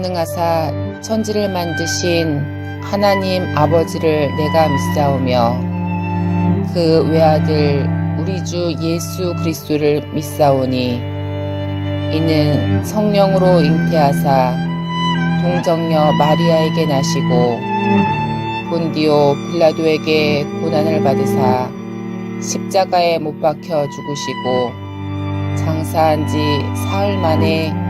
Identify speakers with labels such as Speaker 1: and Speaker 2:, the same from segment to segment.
Speaker 1: 전능하사 천지를 만드신 하나님 아버지를 내가 믿사오며 그 외아들 우리 주 예수 그리스도를 믿사오니 이는 성령으로 잉태하사 동정녀 마리아에게 나시고 본디오 빌라도에게 고난을 받으사 십자가에 못 박혀 죽으시고 장사한 지 사흘 만에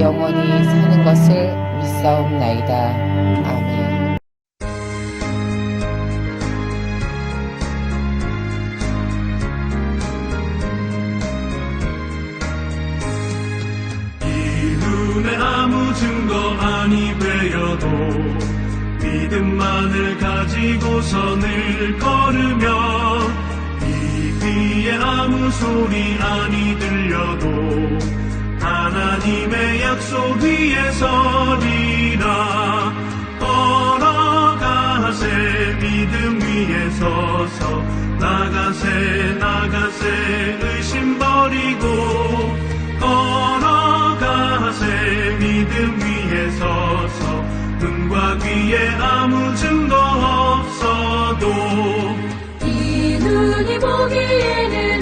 Speaker 1: 영원히 사는 것을 믿사옵나이다. 아멘.
Speaker 2: 아무 증거 아니 되어도 믿음만을 가지고서 늘 걸으며 이 귀에 아무 소리 아니 들려도 하나님의 약속 위에 서리라. 걸어가세 믿음 위에 서서 나가세 나가세 의심 버리고. 걸어가세 믿음 위에 서서 눈과 귀에 아무 증거 없어도.
Speaker 3: 이 눈이 보기에는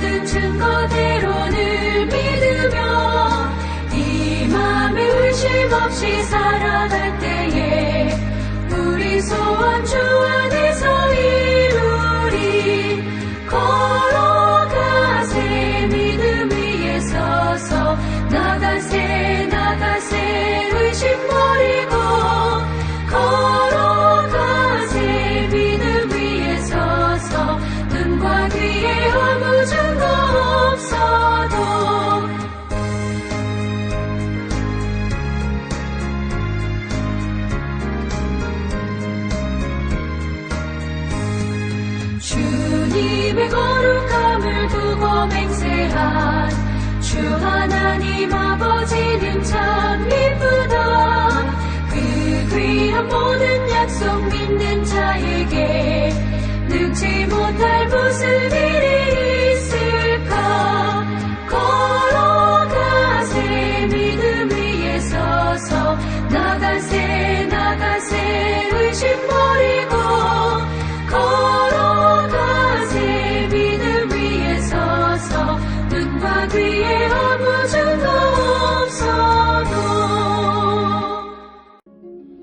Speaker 3: 이미 얻은 증거대로를 믿으며 이 맘에 의심 없이 살아갈 때에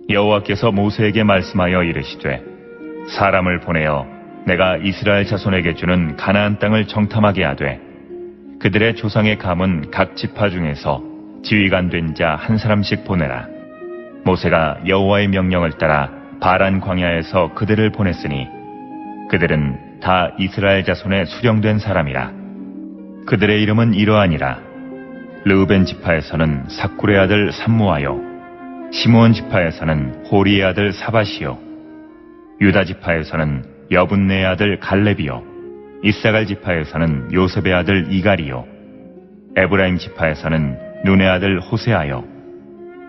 Speaker 4: 여호와께서 모세에게 말씀하여 이르시되 사람을 보내어 내가 이스라엘 자손에게 주는 가나안 땅을 정탐하게 하되 그들의 조상의 감은 각 지파 중에서 지휘관 된 자 한 사람씩 보내라. 모세가 여호와의 명령을 따라 바란 광야에서 그들을 보냈으니 그들은 다 이스라엘 자손의 수령된 사람이라. 그들의 이름은 이러하니라. 르우벤 지파에서는 사쿠의 아들 삼무하요. 시므온 지파에서는 호리의 아들 사바시요. 유다 지파에서는 여분네의 아들 갈렙이요. 이사갈 지파에서는 요셉의 아들 이갈이요. 에브라임 지파에서는 눈의 아들 호세아요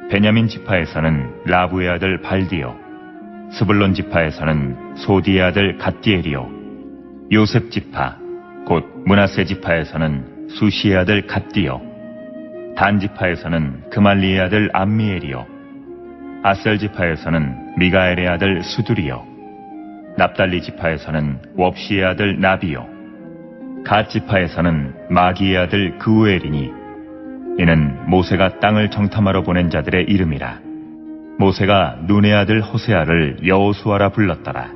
Speaker 4: 베냐민 지파에서는 라부의 아들 발디요 스불론 지파에서는 소디의 아들 갓디엘이요 요셉 지파 곧 문하세 지파에서는 수시의 아들 갓디요 단 지파에서는 그말리의 아들 암미엘이요 아셀 지파에서는 미가엘의 아들 수두리요 납달리 지파에서는 웁시의 아들 나비요 갓 지파에서는 마기의 아들 그우엘이니 이는 모세가 땅을 정탐하러 보낸 자들의 이름이라 모세가 눈의 아들 호세아를 여호수아라 불렀더라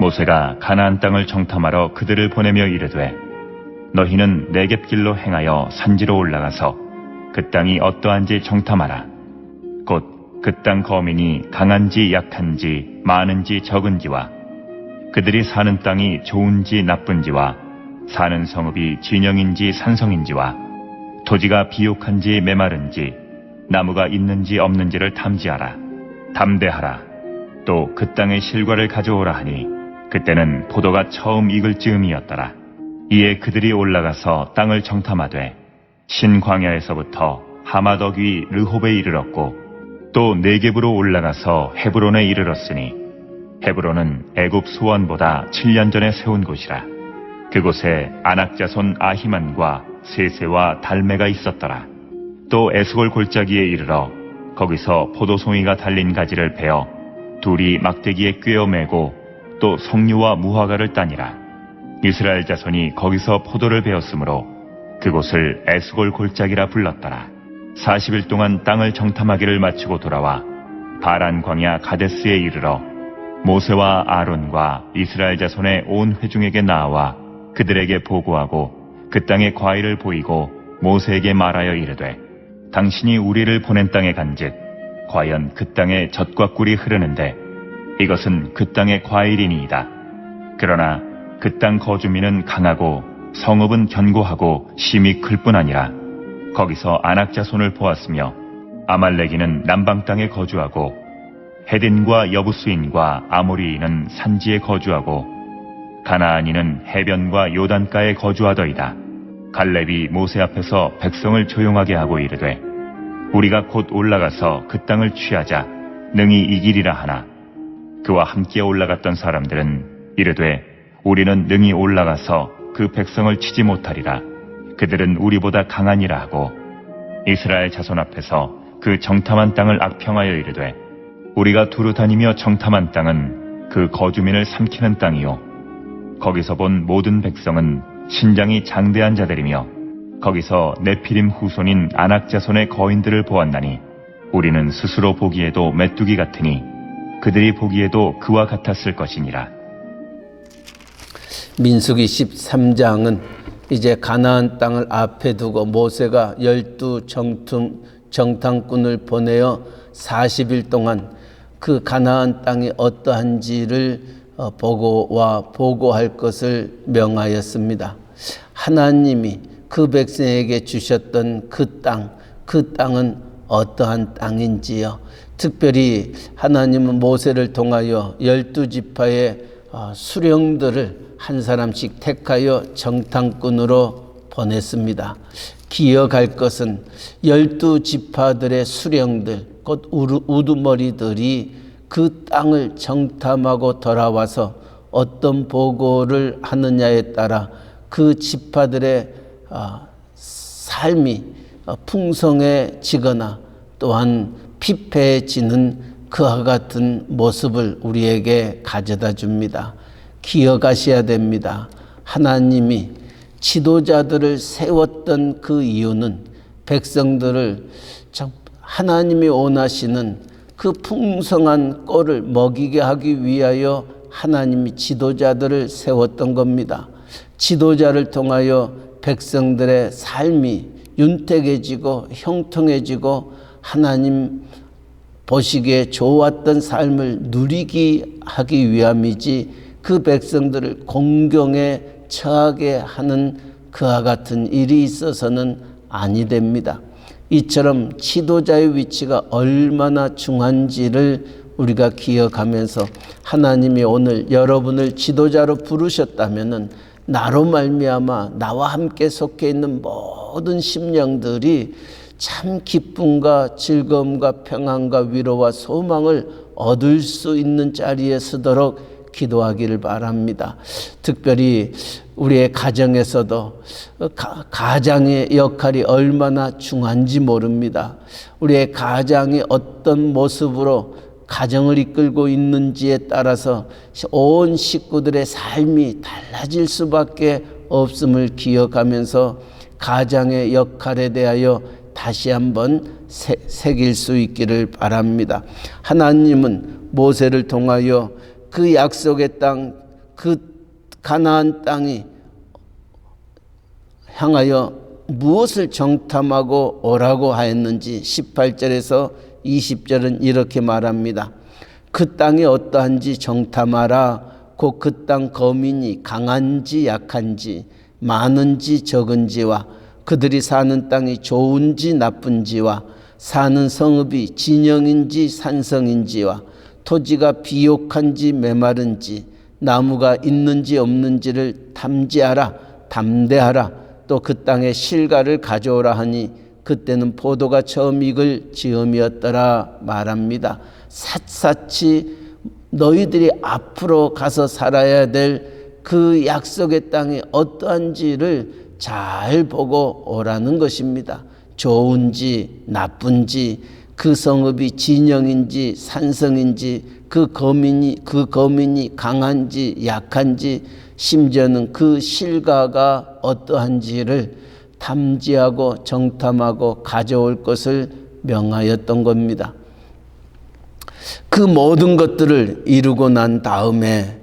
Speaker 4: 모세가 가나안 땅을 정탐하러 그들을 보내며 이르되 너희는 내겝길로 행하여 산지로 올라가서 그 땅이 어떠한지 정탐하라. 곧 그 땅 거민이 강한지 약한지 많은지 적은지와 그들이 사는 땅이 좋은지 나쁜지와 사는 성읍이 진영인지 산성인지와 토지가 비옥한지 메마른지 나무가 있는지 없는지를 탐지하라. 담대하라. 또 그 땅의 실과를 가져오라 하니 그때는 포도가 처음 익을 즈음이었더라. 이에 그들이 올라가서 땅을 정탐하되 신광야에서부터 하마덕 위 르홉에 이르렀고 또 네겝으로 올라가서 헤브론에 이르렀으니 헤브론은 애굽 수원보다 7년 전에 세운 곳이라. 그곳에 아낙자손 아히만과 세세와 달메가 있었더라. 또 에스골 골짜기에 이르러 거기서 포도송이가 달린 가지를 베어 둘이 막대기에 꿰어 매고 또 석류와 무화과를 따니라. 이스라엘 자손이 거기서 포도를 베었으므로 그곳을 에스골 골짜기라 불렀더라. 40일 동안 땅을 정탐하기를 마치고 돌아와 바란 광야 가데스에 이르러 모세와 아론과 이스라엘 자손의 온 회중에게 나와 그들에게 보고하고 그 땅의 과일을 보이고 모세에게 말하여 이르되 당신이 우리를 보낸 땅에 간즉 과연 그 땅에 젖과 꿀이 흐르는데 이것은 그 땅의 과일이니이다. 그러나 그 땅 거주민은 강하고 성읍은 견고하고 심이 클 뿐 아니라 거기서 안악 자손을 보았으며 아말레기는 남방 땅에 거주하고 헤딘과 여부스인과 아모리인은 산지에 거주하고 가나안인은 해변과 요단가에 거주하더이다. 갈렙이 모세 앞에서 백성을 조용하게 하고 이르되 우리가 곧 올라가서 그 땅을 취하자. 능히 이기리라 하나. 그와 함께 올라갔던 사람들은 이르되 우리는 능히 올라가서 그 백성을 치지 못하리라. 그들은 우리보다 강하니라 하고 이스라엘 자손 앞에서 그 정탐한 땅을 악평하여 이르되 우리가 두루 다니며 정탐한 땅은 그 거주민을 삼키는 땅이요 거기서 본 모든 백성은 신장이 장대한 자들이며 거기서 네피림 후손인 아낙 자손의 거인들을 보았나니 우리는 스스로 보기에도 메뚜기 같으니 그들이 보기에도 그와 같았을 것이니라.
Speaker 5: 민수기 13장은 이제 가나안 땅을 앞에 두고 모세가 열두 정탐, 정탐꾼을 보내어 40일 동안 그 가나안 땅이 어떠한지를 어, 보고와 보고할 것을 명하였습니다. 하나님이 그 백성에게 주셨던 그 땅, 그 땅은 어떠한 땅인지요. 특별히 하나님은 모세를 통하여 열두 지파의 어, 수령들을 한 사람씩 택하여 정탐꾼으로 보냈습니다. 기억할 것은 열두 지파들의 수령들, 곧 우두머리들이 그 땅을 정탐하고 돌아와서 어떤 보고를 하느냐에 따라 그 지파들의 아, 삶이 어, 풍성해지거나 또한 피폐해지는 그와 같은 모습을 우리에게 가져다 줍니다. 기억하셔야 됩니다. 하나님이 지도자들을 세웠던 그 이유는 백성들을 참 하나님이 원하시는 그 풍성한 꼴을 먹이게 하기 위하여 하나님이 지도자들을 세웠던 겁니다. 지도자를 통하여 백성들의 삶이 윤택해지고 형통해지고 하나님 보시기에 좋았던 삶을 누리기 하기 위함이지 그 백성들을 공경에 처하게 하는 그와 같은 일이 있어서는 아니 됩니다. 이처럼 지도자의 위치가 얼마나 중한지를 우리가 기억하면서 하나님이 오늘 여러분을 지도자로 부르셨다면은 나로 말미암아 나와 함께 속해 있는 모든 심령들이 참 기쁨과 즐거움과 평안과 위로와 소망을 얻을 수 있는 자리에 서도록 기도하기를 바랍니다. 특별히 우리의 가정에서도 가, 가장의 역할이 얼마나 중한지 모릅니다. 우리의 가장이 어떤 모습으로 가정을 이끌고 있는지에 따라서 온 식구들의 삶이 달라질 수밖에 없음을 기억하면서 가장의 역할에 대하여 다시 한번 새, 새길 수 있기를 바랍니다. 하나님은 모세를 통하여 그 약속의 땅, 그 가나안 땅이 향하여 무엇을 정탐하고 오라고 하였는지 18절에서 20절은 이렇게 말합니다. 그 땅이 어떠한지 정탐하라. 곧 그 땅 거민이 강한지 약한지 많은지 적은지와 그들이 사는 땅이 좋은지 나쁜지와 사는 성읍이 진영인지 산성인지와 토지가 비옥한지 메마른지 나무가 있는지 없는지를 탐지하라 담대하라 또 그 땅의 실과를 가져오라 하니 그때는 포도가 처음 익을 즈음이었더라 말합니다. 샅샅이 너희들이 앞으로 가서 살아야 될 그 약속의 땅이 어떠한지를 잘 보고 오라는 것입니다. 좋은지 나쁜지 그 성읍이 진영인지 산성인지 그 거민이 그 거민이 강한지 약한지 심지어는 그 실가가 어떠한지를 탐지하고 정탐하고 가져올 것을 명하였던 겁니다. 그 모든 것들을 이루고 난 다음에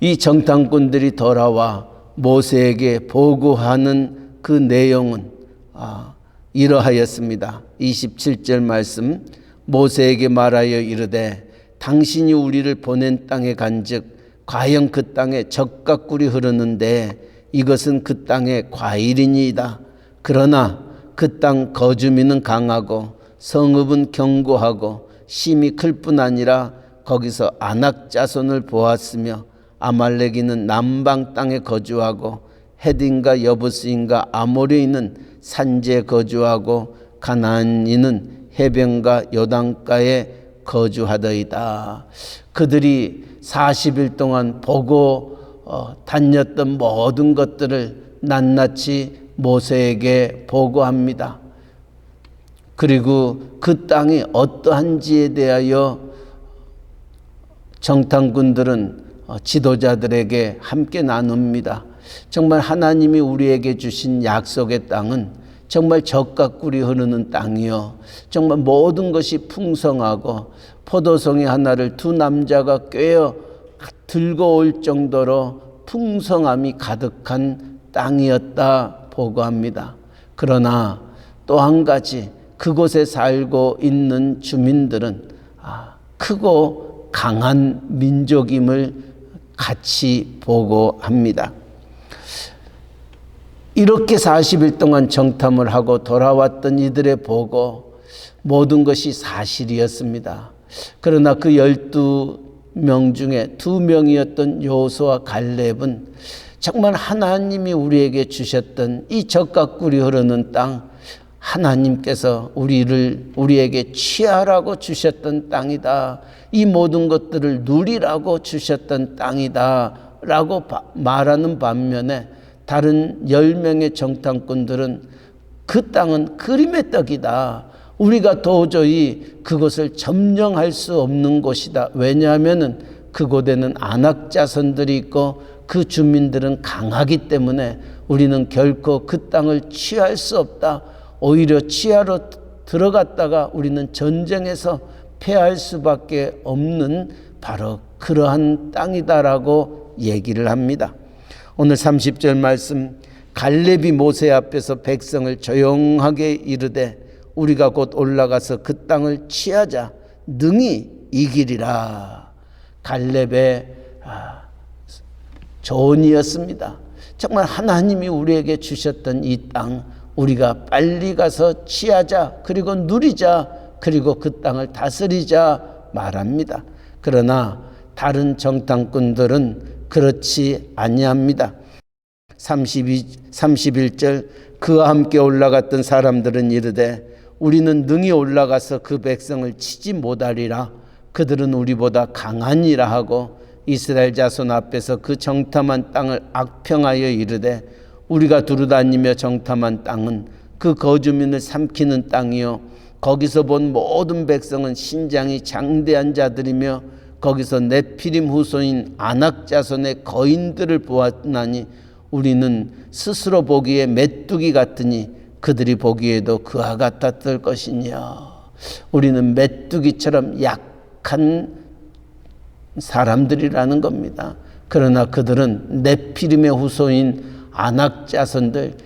Speaker 5: 이 정탐꾼들이 돌아와 모세에게 보고하는 그 내용은 아, 이러하였습니다. 27절 말씀 모세에게 말하여 이르되 당신이 우리를 보낸 땅에 간즉 과연 그 땅에 적과 꿀이 흐르는데 이것은 그 땅의 과일이니이다. 그러나 그 땅 거주민은 강하고 성읍은 견고하고 심이 클 뿐 아니라 거기서 안악 자손을 보았으며 아말렉이는 남방 땅에 거주하고 헤딘과 여부스인과 아모리인은 산지에 거주하고 가나안인은 해변과 요단가에 거주하더이다. 그들이 40일 동안 보고 어, 다녔던 모든 것들을 낱낱이 모세에게 보고합니다. 그리고 그 땅이 어떠한지에 대하여 정탐꾼들은 어, 지도자들에게 함께 나눕니다. 정말 하나님이 우리에게 주신 약속의 땅은 정말 적과 꿀이 흐르는 땅이요. 정말 모든 것이 풍성하고 포도송이 하나를 두 남자가 꿰어 들고 올 정도로 풍성함이 가득한 땅이었다 보고합니다. 그러나 또 한 가지 그곳에 살고 있는 주민들은 아, 크고 강한 민족임을 같이 보고합니다. 이렇게 40일 동안 정탐을 하고 돌아왔던 이들의 보고 모든 것이 사실이었습니다. 그러나 그 12명 중에 두 명이었던 요수와 갈렙은 정말 하나님이 우리에게 주셨던 이 적과 꿀이 흐르는 땅 하나님께서 우리를 우리에게 취하라고 주셨던 땅이다. 이 모든 것들을 누리라고 주셨던 땅이다 라고 말하는 반면에 다른 열 명의 정탐꾼들은 그 땅은 그림의 떡이다. 우리가 도저히 그것을 점령할 수 없는 곳이다. 왜냐하면은 그곳에는 안악자손들이 있고 그 주민들은 강하기 때문에 우리는 결코 그 땅을 취할 수 없다. 오히려 취하러 들어갔다가 우리는 전쟁에서 패할 수밖에 없는 바로 그러한 땅이다라고 얘기를 합니다. 오늘 30절 말씀 갈렙이 모세 앞에서 백성을 조용하게 이르되 우리가 곧 올라가서 그 땅을 취하자 능히 이기리라. 갈렙의 아, 조언이었습니다. 정말 하나님이 우리에게 주셨던 이 땅 우리가 빨리 가서 취하자 그리고 누리자 그리고 그 땅을 다스리자 말합니다. 그러나 다른 정탐꾼들은 그렇지 아니합니다. 32, 31절 그와 함께 올라갔던 사람들은 이르되 우리는 능히 올라가서 그 백성을 치지 못하리라 그들은 우리보다 강하니라 하고 이스라엘 자손 앞에서 그 정탐한 땅을 악평하여 이르되 우리가 두루다니며 정탐한 땅은 그 거주민을 삼키는 땅이요 거기서 본 모든 백성은 신장이 장대한 자들이며 거기서 네피림 후손인 아낙 자손의 거인들을 보았나니 우리는 스스로 보기에 메뚜기 같으니 그들이 보기에도 그와 같았을 것이냐. 우리는 메뚜기처럼 약한 사람들이라는 겁니다. 그러나 그들은 네피림의 후손인 아낙 자손들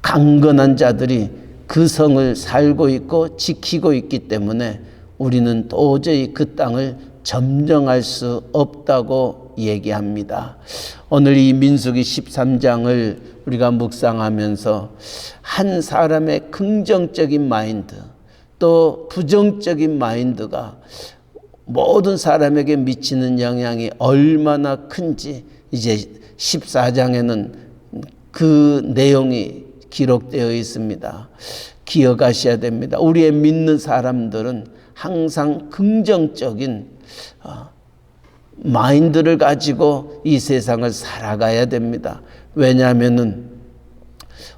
Speaker 5: 강건한 자들이 그 성을 살고 있고 지키고 있기 때문에 우리는 도저히 그 땅을 점령할 수 없다고 얘기합니다. 오늘 이 민수기 13장을 우리가 묵상하면서 한 사람의 긍정적인 마인드 또 부정적인 마인드가 모든 사람에게 미치는 영향이 얼마나 큰지 이제 14장에는 그 내용이 기록되어 있습니다. 기억하셔야 됩니다. 우리의 믿는 사람들은 항상 긍정적인 어, 마인드를 가지고 이 세상을 살아가야 됩니다. 왜냐하면은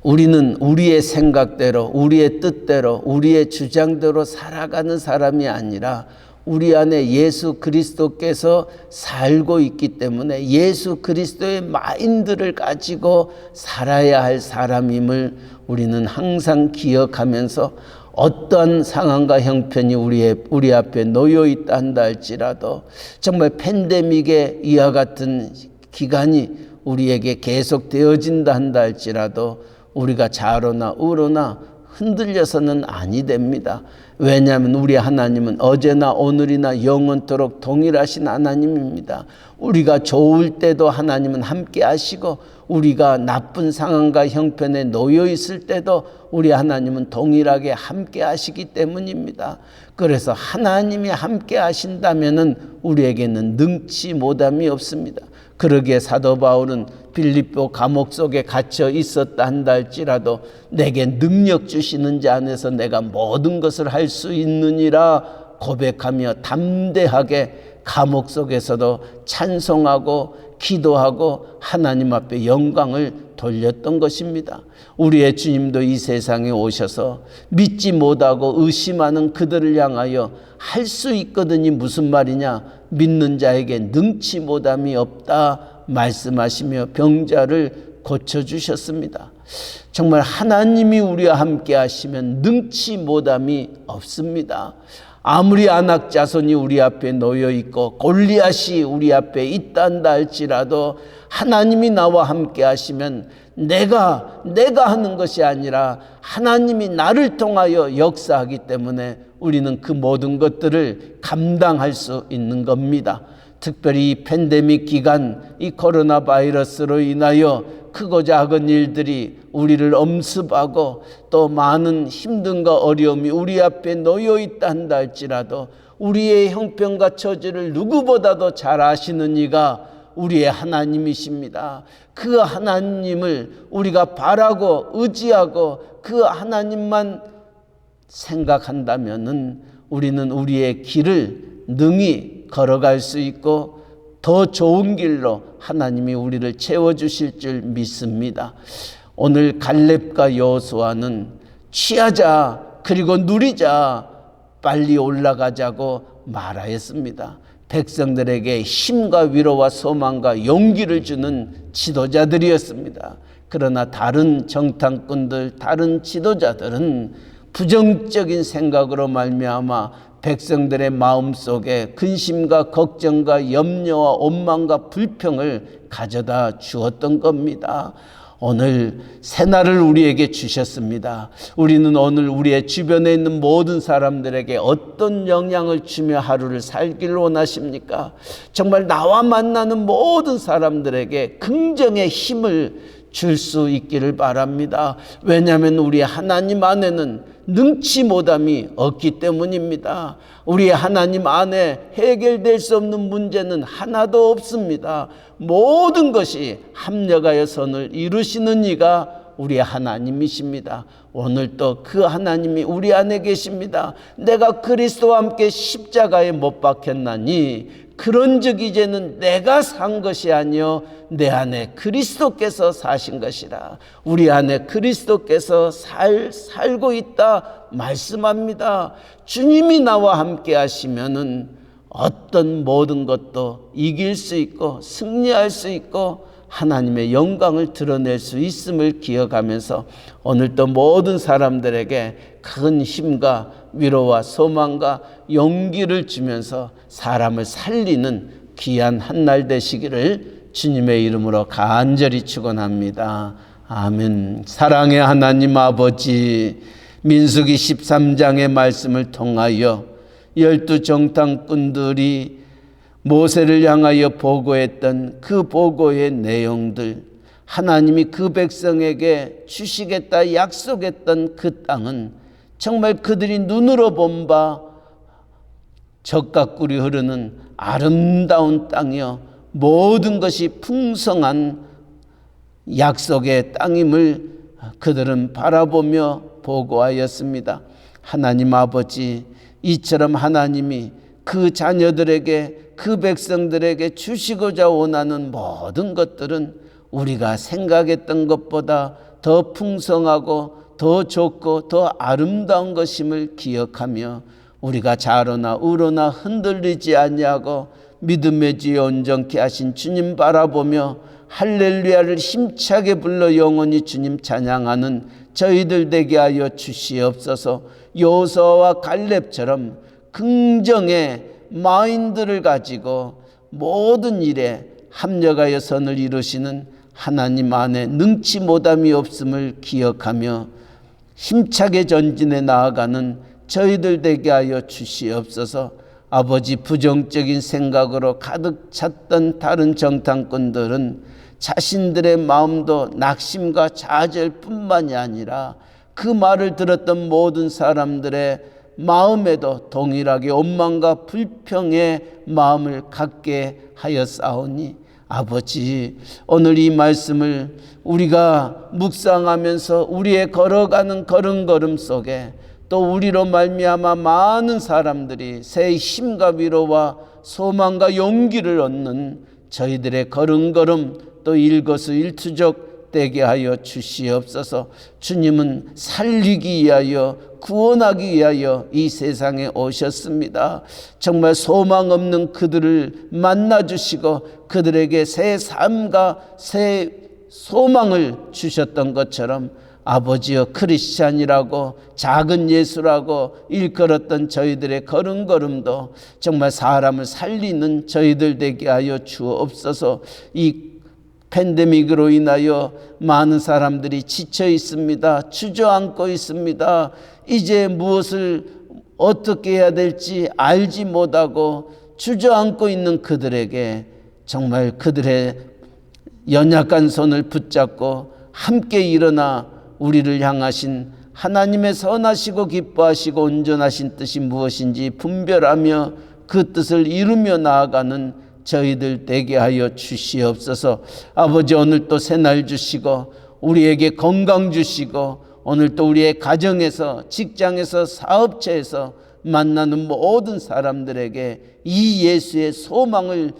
Speaker 5: 우리는 우리의 생각대로, 우리의 뜻대로, 우리의 주장대로 살아가는 사람이 아니라 우리 안에 예수 그리스도께서 살고 있기 때문에 예수 그리스도의 마인드를 가지고 살아야 할 사람임을 우리는 항상 기억하면서 어떤 상황과 형편이 우리의, 우리 앞에 놓여 있다 한다 할지라도 정말 팬데믹의 이와 같은 기간이 우리에게 계속 되어진다 한다 할지라도 우리가 좌로나 우로나 흔들려서는 아니 됩니다. 왜냐하면 우리 하나님은 어제나 오늘이나 영원토록 동일하신 하나님입니다. 우리가 좋을 때도 하나님은 함께 하시고 우리가 나쁜 상황과 형편에 놓여 있을 때도 우리 하나님은 동일하게 함께 하시기 때문입니다. 그래서 하나님이 함께 하신다면은 우리에게는 능치 못함이 없습니다. 그러기에 사도 바울은 빌립보 감옥 속에 갇혀 있었다 한다 할지라도 내게 능력 주시는 자 안에서 내가 모든 것을 할 수 있느니라 고백하며 담대하게 감옥 속에서도 찬송하고 기도하고 하나님 앞에 영광을 돌렸던 것입니다. 우리의 주님도 이 세상에 오셔서 믿지 못하고 의심하는 그들을 향하여 할 수 있거든이 무슨 말이냐? 믿는 자에게 능치 못함이 없다 말씀하시며 병자를 고쳐주셨습니다. 정말 하나님이 우리와 함께 하시면 능치 못함이 없습니다. 아무리 안악 자손이 우리 앞에 놓여 있고 골리앗이 우리 앞에 있단다 할지라도 하나님이 나와 함께 하시면 내가 내가 하는 것이 아니라 하나님이 나를 통하여 역사하기 때문에 우리는 그 모든 것들을 감당할 수 있는 겁니다. 특별히 이 팬데믹 기간 이 코로나 바이러스로 인하여 크고 작은 일들이 우리를 엄습하고 또 많은 힘든가 어려움이 우리 앞에 놓여 있다 한다 할지라도 우리의 형편과 처지를 누구보다도 잘 아시는 이가 우리의 하나님이십니다. 그 하나님을 우리가 바라고 의지하고 그 하나님만 생각한다면은 우리는 우리의 길을 능히 걸어갈 수 있고 더 좋은 길로 하나님이 우리를 채워 주실 줄 믿습니다. 오늘 갈렙과 여호수아는 취하자 그리고 누리자 빨리 올라가자고 말하였습니다. 백성들에게 힘과 위로와 소망과 용기를 주는 지도자들이었습니다. 그러나 다른 정탐꾼들, 다른 지도자들은 부정적인 생각으로 말미암아 백성들의 마음 속에 근심과 걱정과 염려와 원망과 불평을 가져다 주었던 겁니다. 오늘 새날을 우리에게 주셨습니다. 우리는 오늘 우리의 주변에 있는 모든 사람들에게 어떤 영향을 주며 하루를 살길 원하십니까? 정말 나와 만나는 모든 사람들에게 긍정의 힘을 줄 수 있기를 바랍니다. 왜냐하면 우리 하나님 안에는 능치 못함이 없기 때문입니다. 우리 하나님 안에 해결될 수 없는 문제는 하나도 없습니다. 모든 것이 합력하여 선을 이루시는 이가 우리 하나님이십니다. 오늘 또그 하나님이 우리 안에 계십니다. 내가 그리스도와 함께 십자가에 못 박혔나니 그런즉 이제는 내가 산 것이 아니요 내 안에 그리스도께서 사신 것이라. 우리 안에 그리스도께서 살 살고 있다 말씀합니다. 주님이 나와 함께 하시면은 어떤 모든 것도 이길 수 있고 승리할 수 있고 하나님의 영광을 드러낼 수 있음을 기억하면서 오늘도 모든 사람들에게 큰 힘과 위로와 소망과 용기를 주면서 사람을 살리는 귀한 한 날 되시기를 주님의 이름으로 간절히 축원합니다. 아멘. 사랑의 하나님 아버지 민수기 13장의 말씀을 통하여 열두 정탐꾼들이 모세를 향하여 보고했던 그 보고의 내용들, 하나님이 그 백성에게 주시겠다 약속했던 그 땅은 정말 그들이 눈으로 본 바 적각꿀이 흐르는 아름다운 땅이요. 모든 것이 풍성한 약속의 땅임을 그들은 바라보며 보고하였습니다. 하나님 아버지, 이처럼 하나님이 그 자녀들에게 그 백성들에게 주시고자 원하는 모든 것들은 우리가 생각했던 것보다 더 풍성하고 더 좋고 더 아름다운 것임을 기억하며 우리가 좌로나 우로나 흔들리지 아니하고 믿음의 지에 온전케 하신 주님 바라보며 할렐루야를 힘차게 불러 영원히 주님 찬양하는 저희들 되게 하여 주시옵소서. 요서와 갈렙처럼 긍정의 마인드를 가지고 모든 일에 합력하여 선을 이루시는 하나님 안에 능치 못함이 없음을 기억하며 힘차게 전진해 나아가는 저희들 되게 하여 주시옵소서. 아버지 부정적인 생각으로 가득 찼던 다른 정탐꾼들은 자신들의 마음도 낙심과 좌절 뿐만이 아니라 그 말을 들었던 모든 사람들의 마음에도 동일하게 원망과 불평의 마음을 갖게 하였사오니 아버지 오늘 이 말씀을 우리가 묵상하면서 우리의 걸어가는 걸음걸음 속에 또 우리로 말미암아 많은 사람들이 새 힘과 위로와 소망과 용기를 얻는 저희들의 걸음걸음 또 일거수일투족 되게 하여 주시옵소서. 주님은 살리기 위하여 구원하기 위하여 이 세상에 오셨습니다. 정말 소망 없는 그들을 만나 주시고 그들에게 새 삶과 새 소망을 주셨던 것처럼 아버지여 크리스찬이라고 작은 예수라고 일컬었던 저희들의 걸음걸음도 정말 사람을 살리는 저희들 되게 하여 주옵소서 이 팬데믹으로 인하여 많은 사람들이 지쳐 있습니다. 주저앉고 있습니다. 이제 무엇을 어떻게 해야 될지 알지 못하고 주저앉고 있는 그들에게 정말 그들의 연약한 손을 붙잡고 함께 일어나 우리를 향하신 하나님의 선하시고 기뻐하시고 온전하신 뜻이 무엇인지 분별하며 그 뜻을 이루며 나아가는 저희들 되게 하여 주시옵소서. 아버지 오늘 또 새날 주시고 우리에게 건강 주시고 오늘 또 우리의 가정에서 직장에서 사업체에서 만나는 모든 사람들에게 이 예수의 소망을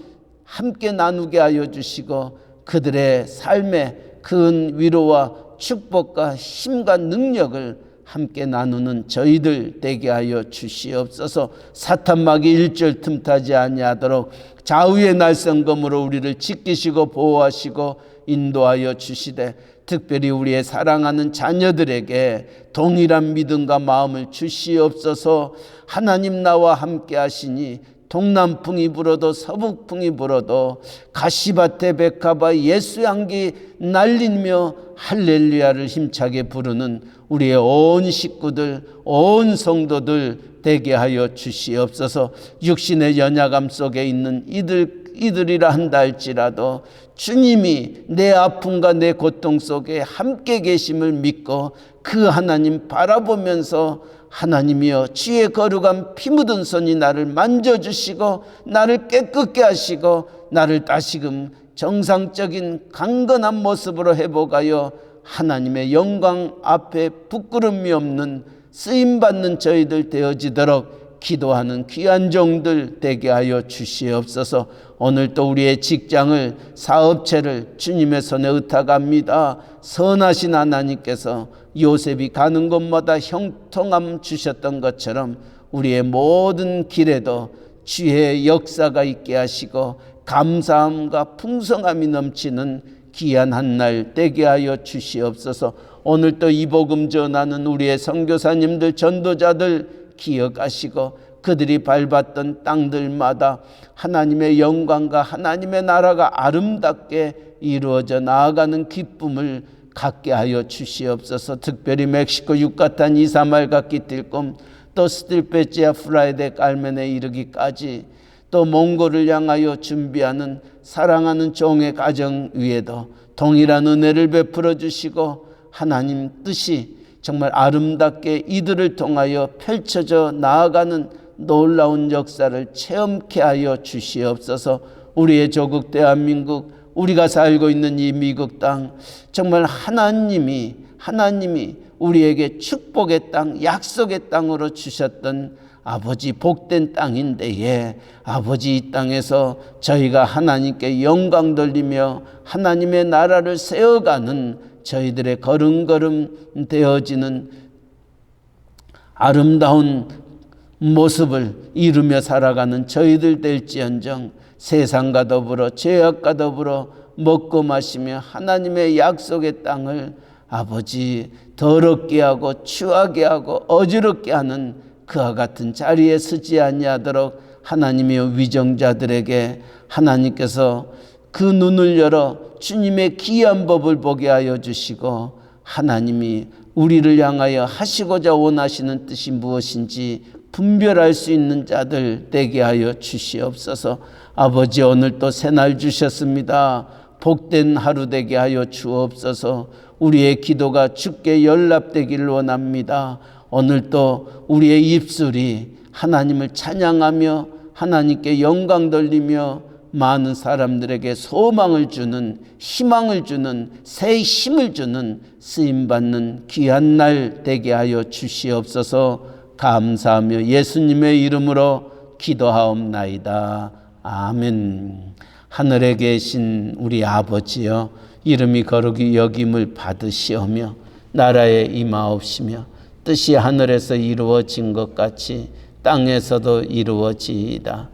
Speaker 5: 함께 나누게 하여 주시고 그들의 삶에 큰 위로와 축복과 힘과 능력을 함께 나누는 저희들 되게 하여 주시옵소서. 사탄막이 일절 틈타지 아니하도록 좌우의 날성검으로 우리를 지키시고 보호하시고 인도하여 주시되 특별히 우리의 사랑하는 자녀들에게 동일한 믿음과 마음을 주시옵소서. 하나님 나와 함께 하시니 동남풍이 불어도 서북풍이 불어도 가시밭에 백합화 예수 향기 날리며 할렐루야를 힘차게 부르는 우리의 온 식구들 온 성도들 되게 하여 주시옵소서. 육신의 연약함 속에 있는 이들 이들이라 한다 할지라도 주님이 내 아픔과 내 고통 속에 함께 계심을 믿고 그 하나님 바라보면서 하나님이여 주의 거룩한 피 묻은 손이 나를 만져주시고 나를 깨끗게 하시고 나를 다시금 정상적인 강건한 모습으로 회복하여 하나님의 영광 앞에 부끄러움이 없는 쓰임받는 저희들 되어지도록 기도하는 귀한 종들 되게 하여 주시옵소서 오늘 또 우리의 직장을 사업체를 주님의 손에 의탁합니다 선하신 하나님께서 요셉이 가는 곳마다 형통함 주셨던 것처럼 우리의 모든 길에도 주의 역사가 있게 하시고 감사함과 풍성함이 넘치는 귀한 한 날 되게 하여 주시옵소서. 오늘 또이 복음 전하는 우리의 선교사님들 전도자들 기억하시고 그들이 밟았던 땅들마다 하나님의 영광과 하나님의 나라가 아름답게 이루어져 나아가는 기쁨을 갖게 하여 주시옵소서. 특별히 멕시코 유카탄 이사말 각기 뛸꿈 또 스틸페지아 프라이데 깔멘에 이르기까지 또 몽골을 향하여 준비하는 사랑하는 종의 가정 위에도 동일한 은혜를 베풀어 주시고 하나님 뜻이 정말 아름답게 이들을 통하여 펼쳐져 나아가는 놀라운 역사를 체험케 하여 주시옵소서. 우리의 조국 대한민국 우리가 살고 있는 이 미국 땅 정말 하나님이 하나님이 우리에게 축복의 땅 약속의 땅으로 주셨던 아버지 복된 땅인데에 아버지 이 땅에서 저희가 하나님께 영광 돌리며 하나님의 나라를 세워가는 저희들의 걸음걸음 되어지는 아름다운 모습을 이루며 살아가는 저희들 될지언정 세상과 더불어 죄악과 더불어 먹고 마시며 하나님의 약속의 땅을 아버지 더럽게 하고 추하게 하고 어지럽게 하는 그와 같은 자리에 서지 아니하도록 하나님의 위정자들에게 하나님께서 그 눈을 열어 주님의 귀한 법을 보게 하여 주시고 하나님이 우리를 향하여 하시고자 원하시는 뜻이 무엇인지 분별할 수 있는 자들 되게 하여 주시옵소서. 아버지 오늘 또 새날 주셨습니다. 복된 하루 되게 하여 주옵소서. 우리의 기도가 주께 연락되기를 원합니다. 오늘 또 우리의 입술이 하나님을 찬양하며 하나님께 영광 돌리며 많은 사람들에게 소망을 주는 희망을 주는 새 힘을 주는 쓰임 받는 귀한 날 되게 하여 주시옵소서. 감사하며 예수님의 이름으로 기도하옵나이다. 아멘. 하늘에 계신 우리 아버지여 이름이 거룩히 여김을 받으시오며 나라에 임하옵시며 뜻이 하늘에서 이루어진 것 같이 땅에서도 이루어지이다.